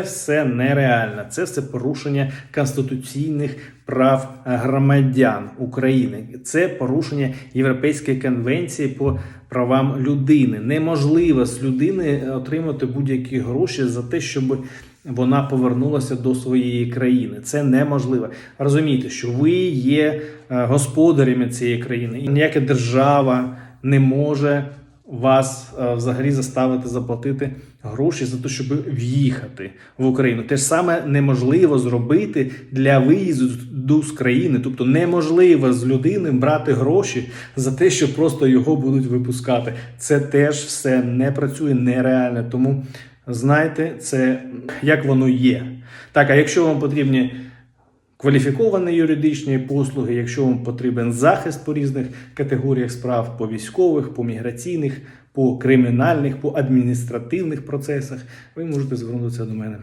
все нереально. Це все порушення конституційних прав громадян України. Це порушення Європейської конвенції по правам людини. Неможливо з людини отримати будь-які гроші за те, щоб вона повернулася до своєї країни. Це неможливо. Розумійте, що ви є е, господарями цієї країни, і ніяка держава не може вас е, взагалі заставити заплатити гроші за те, щоб в'їхати в Україну. Те ж саме неможливо зробити для виїзду з країни. Тобто неможливо з людини брати гроші за те, що просто його будуть випускати. Це теж все не працює нереально. Тому знайте це як воно є. Так, а якщо вам потрібні кваліфіковані юридичні послуги, якщо вам потрібен захист по різних категоріях справ, по військових, по міграційних, по кримінальних, по адміністративних процесах, ви можете звернутися до мене.